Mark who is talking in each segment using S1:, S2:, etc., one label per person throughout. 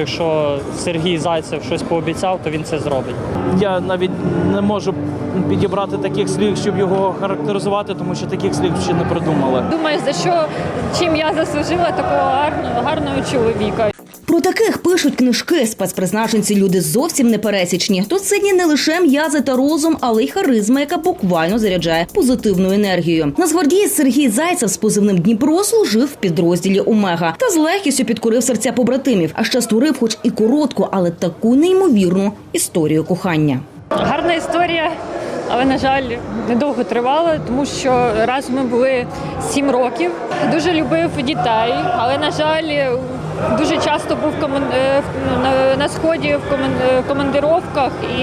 S1: Якщо Сергій Зайцев щось пообіцяв, то він це зробить.
S2: Я навіть не можу підібрати таких слів, щоб його характеризувати, тому що таких слів ще не придумали.
S3: Думаю, за що чим я заслужила такого гарного, гарного чоловіка.
S4: Про таких пишуть книжки. Спецпризначенці люди зовсім не пересічні. Тут сидні не лише м'язи та розум, але й харизма, яка буквально заряджає позитивною енергією. Нацгвардієць Сергій Зайцев з позивним Дніпро служив в підрозділі Омега та з легкістю підкорив серця побратимів, а ще створив, хоч і коротку, але таку неймовірну історію кохання.
S3: Гарна історія, але на жаль, недовго тривала, тому що раз ми були сім років. Дуже любив дітей, але на жаль. Дуже часто був е, на, на сході в е, командировках, і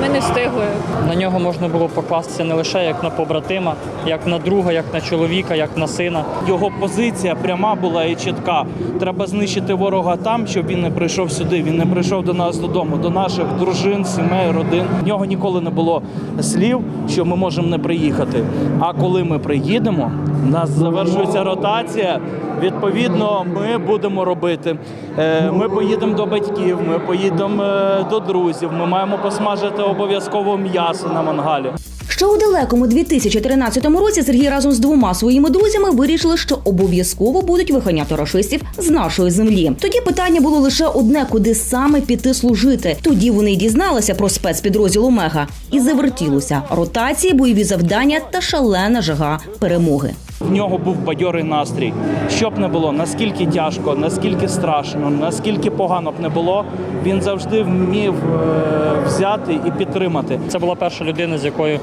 S3: ми не встигли.
S1: На нього можна було покластися не лише як на побратима, як на друга, як на чоловіка, як на сина.
S2: Його позиція пряма була і чітка. Треба знищити ворога там, щоб він не прийшов сюди. Він не прийшов до нас додому, до наших дружин, сімей, родин. В нього ніколи не було слів, що ми можемо не приїхати. А коли ми приїдемо, у нас завершується ротація. Відповідно, ми будемо робити. Е, Ми поїдемо до батьків, ми поїдемо е, до друзів. Ми маємо посмажити обов'язково м'ясо на мангалі.
S4: Ще у далекому 2013 році Сергій разом з двома своїми друзями вирішили, що обов'язково будуть виганяти рашистів з нашої землі. Тоді питання було лише одне: куди саме піти служити. Тоді вони й дізналися про спецпідрозділ Омега і завертілося ротації, бойові завдання та шалена жага перемоги.
S2: В нього був бадьорий настрій. Щоб не було, наскільки тяжко, наскільки страшно, наскільки погано б не було, він завжди вмів е, взяти і підтримати.
S1: Це була перша людина, з якою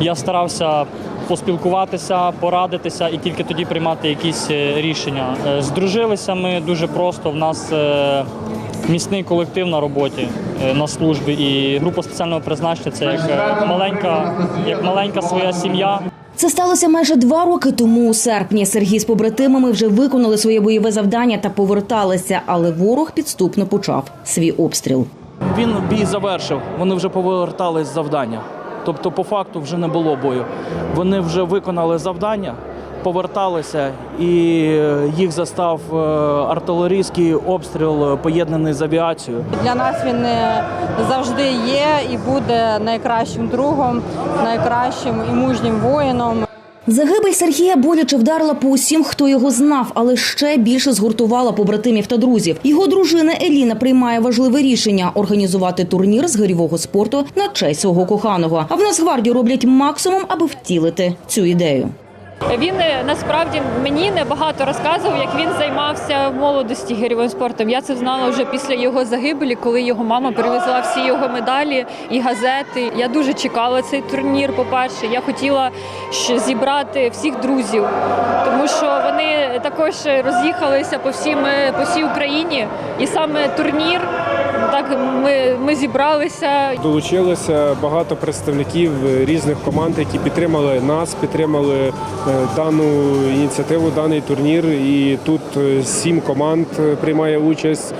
S1: я старався поспілкуватися, порадитися і тільки тоді приймати якісь е, рішення. Е, Здружилися ми дуже просто. В нас міцний колектив на роботі на службі, і група спеціального призначення це як маленька, як маленька своя сім'я.
S4: Це сталося майже два роки тому. У серпні Сергій з побратимами вже виконали своє бойове завдання та поверталися, але ворог підступно почав свій обстріл.
S2: Він бій завершив. Вони вже повертались з завдання. Тобто, по факту, вже не було бою. Вони вже виконали завдання, поверталися, і е, їх застав е, артилерійський обстріл, е, поєднаний з авіацією.
S5: Для нас він е, завжди є і буде найкращим другом, найкращим і мужнім воїном.
S4: Загибель Сергія боляче вдарила по усім, хто його знав, але ще більше згуртувала побратимів та друзів. Його дружина Еліна приймає важливе рішення організувати турнір з гирьового спорту на честь свого коханого. А в Нацгвардії роблять максимум, аби втілити цю ідею.
S3: Він е, насправді мені небагато розказував, як він займався в молодості гірьовим спортом. Я це знала вже після його загибелі, коли його мама привезла всі його медалі і газети. Я дуже чекала цей турнір. По перше, я хотіла зібрати всіх друзів, тому що вони також роз'їхалися по всім е, по всій Україні, і саме турнір. Так ми, ми зібралися.
S6: Долучилося багато представників різних команд, які підтримали нас, підтримали е, дану ініціативу, даний турнір. І тут е, сім команд е, приймає участь,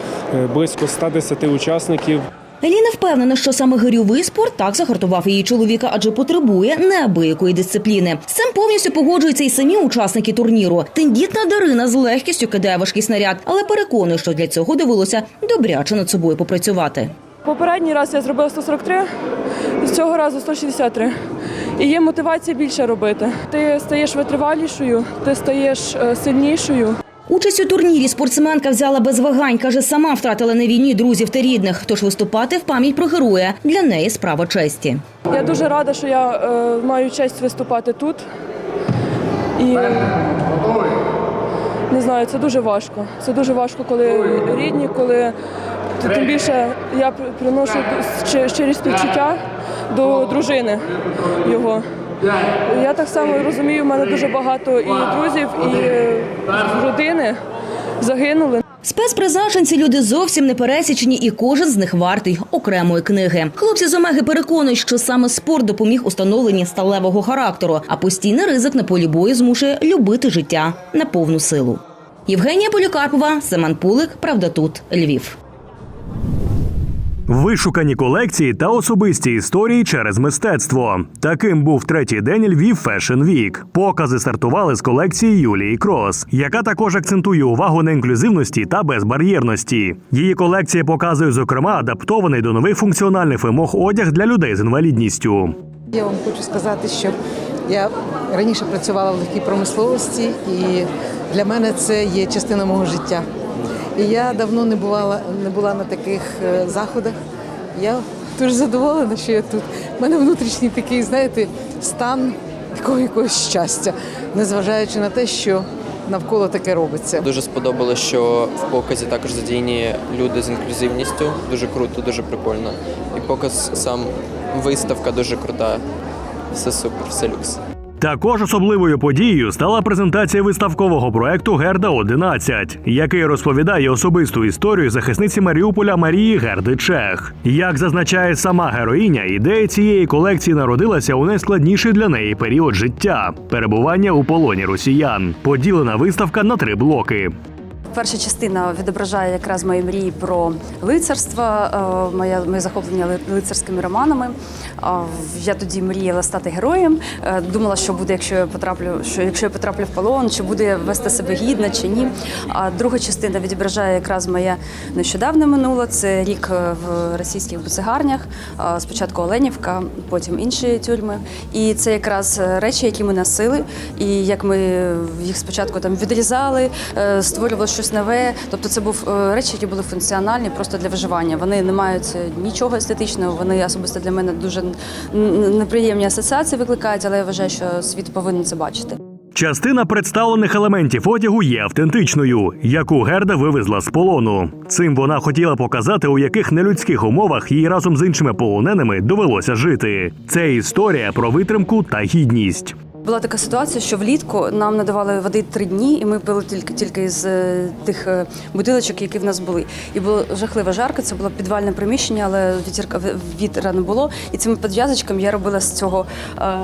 S6: близько 110 учасників.
S4: Еліна впевнена, що саме гирьовий спорт так загартував її чоловіка, адже потребує неабиякої дисципліни. З цим повністю погоджуються і самі учасники турніру. Тендітна Дарина з легкістю кидає важкий снаряд, але переконує, що для цього довелося добряче над собою попрацювати.
S7: Попередній раз я зробила 143, з цього разу 163. І є мотивація більше робити. Ти стаєш витривалішою, ти стаєш е, сильнішою.
S4: Участь у турнірі спортсменка взяла без вагань. каже, сама втратила на війні друзів та рідних. Тож виступати в пам'ять про героя для неї справа честі.
S7: Я дуже рада, що я е, маю честь виступати тут. І не знаю, це дуже важко. Це дуже важко, коли рідні, коли тим більше я приношу щи- щирі співчуття до дружини його. Я так само розумію, в мене дуже багато і друзів, і е, родини загинули.
S4: Спецпризначенці люди зовсім не пересічні, і кожен з них вартий окремої книги. Хлопці з Омеги переконують, що саме спорт допоміг у становленні сталевого характеру, а постійний ризик на полі бою змушує любити життя на повну силу. Євгенія Полікарпова, Семен Пулик, Правда тут, Львів.
S8: Вишукані колекції та особисті історії через мистецтво. Таким був третій день Львів Fashion Week. Покази стартували з колекції Юлії Крос, яка також акцентує увагу на інклюзивності та безбар'єрності. Її колекція показує, зокрема, адаптований до нових функціональних вимог одяг для людей з інвалідністю.
S9: Я вам хочу сказати, що я раніше працювала в легкій промисловості, і для мене це є частина мого життя. І я давно не бувала, не була на таких е, заходах. Я дуже задоволена, що я тут. У мене внутрішній такий, знаєте, стан такого якогось щастя, незважаючи на те, що навколо таке робиться.
S10: Дуже сподобалось, що в показі також задіяні люди з інклюзивністю. Дуже круто, дуже прикольно. І показ сам виставка дуже крута. Все супер, все люкс.
S8: Також особливою подією стала презентація виставкового проекту Герда 11 який розповідає особисту історію захисниці Маріуполя Марії Герди Чех. Як зазначає сама героїня, ідея цієї колекції народилася у найскладніший для неї період життя перебування у полоні росіян. Поділена виставка на три блоки.
S11: Перша частина відображає якраз мої мрії про лицарство, е, моє, моє захоплення лицарськими романами. Я тоді мріяла стати героєм. Е, Думала, що буде, якщо я потраплю, що якщо я потраплю в полон, чи буде вести себе гідно, чи ні. А друга частина відображає якраз моє нещодавне минуле. Це рік е, в російських буцегарнях. Спочатку Оленівка, потім інші тюрми. І це якраз речі, які ми носили, і як ми їх спочатку там відрізали, створювали щось нове. Тобто, це був е, речі, які були функціональні просто для виживання. Вони не мають е, нічого естетичного. Вони особисто для мене дуже неприємні асоціації викликають, але я вважаю, що світ повинен це бачити.
S8: Частина представлених елементів одягу є автентичною, яку Герда вивезла з полону. Цим вона хотіла показати, у яких нелюдських умовах їй разом з іншими полоненими довелося жити. Це історія про витримку та гідність.
S11: Була така ситуація, що влітку нам надавали води три дні, і ми пили тільки тільки з е, тих е, бутилочок, які в нас були. І було жахливо жарко. Це було підвальне приміщення, але вітірка в- вітра не було. І цими підв'язочками я робила з цього. Е,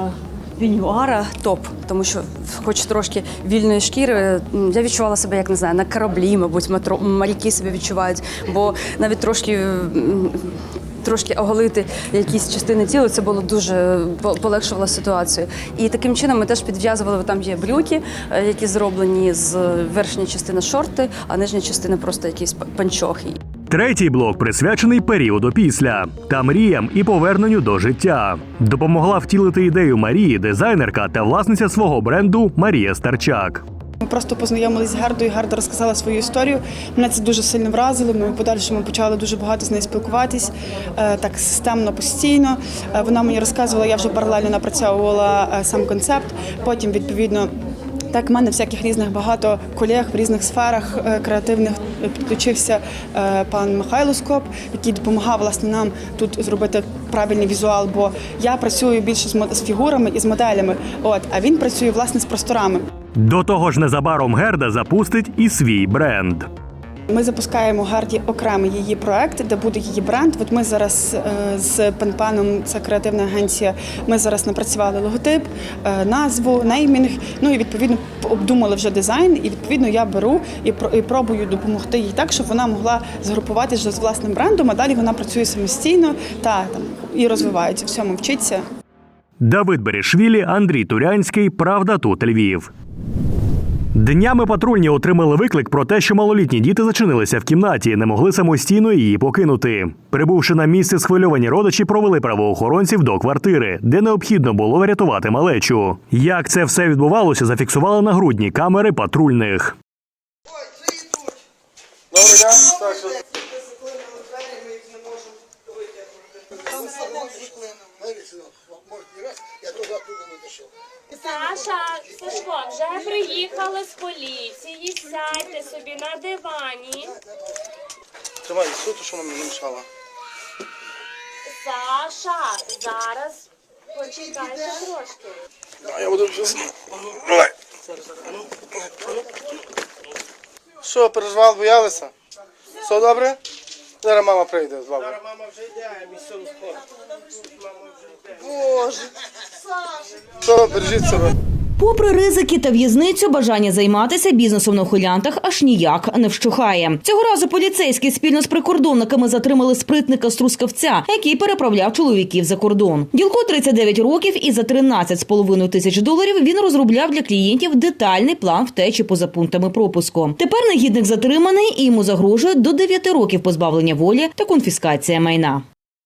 S11: Вінюара топ, тому що, хоч трошки вільної шкіри, я відчувала себе, як не знаю, на кораблі, мабуть, матро, моряки себе відчувають, бо навіть трошки трошки оголити якісь частини тіла, це було дуже по- полегшувало ситуацію. І таким чином ми теж підв'язували, там є брюки, е, які зроблені з верхня частина шорти, а нижня частина просто якісь панчохи.
S8: Третій блок присвячений періоду після та мріям і поверненню до життя. Допомогла втілити ідею Марії, дизайнерка та власниця свого бренду Марія Старчак.
S12: Ми просто познайомилися з Гердою. Герда розказала свою історію. Мене це дуже сильно вразило. Ми в подальшому почали дуже багато з нею спілкуватись е, так системно, постійно. Е, Вона мені розказувала, я вже паралельно напрацьовувала е, сам концепт. Потім, відповідно. Так, в мене всяких різних багато колег в різних сферах креативних підключився пан Михайло Скоп, який допомагав власне нам тут зробити правильний візуал. Бо я працюю більше з фігурами і з моделями. От а він працює власне з просторами.
S8: До того ж, незабаром Герда запустить і свій бренд.
S12: Ми запускаємо Гарді окремий її проект, де буде її бренд. От ми зараз е, з Пенпаном, це креативна агенція. Ми зараз напрацювали логотип, е, назву, неймінг. Ну і відповідно обдумали вже дизайн. І відповідно я беру і і пробую допомогти їй так, щоб вона могла згрупуватися з власним брендом. А далі вона працює самостійно та там і розвивається всьому, вчиться.
S8: Давид Берешвілі, Андрій Турянський. Правда тут Львів. Днями патрульні отримали виклик про те, що малолітні діти зачинилися в кімнаті, і не могли самостійно її покинути. Прибувши на місце, схвильовані родичі провели правоохоронців до квартири, де необхідно було врятувати малечу. Як це все відбувалося, зафіксували на грудні камери патрульних.
S13: Саша, Сашко, вже приїхали з поліції. Сядьте собі на дивані.
S2: Тримай, суто, що нам не мішало.
S13: Саша, зараз почекайте трошки.
S2: Я буду зараз. Давай. Що, переживали, боялися? Все добре? Зараз мама прийде з бабою. Зараз мама вже йде, мій сон скоро. Боже. Що, бережіть себе.
S4: Попри ризики та в'язницю, бажання займатися бізнесом на ухилянтах аж ніяк не вщухає. Цього разу поліцейські спільно з прикордонниками затримали спритника з Трускавця, який переправляв чоловіків за кордон. Ділко 39 років і за 13,5 тисяч доларів він розробляв для клієнтів детальний план втечі поза пунктами пропуску. Тепер негідник затриманий і йому загрожує до 9 років позбавлення волі та конфіскація майна.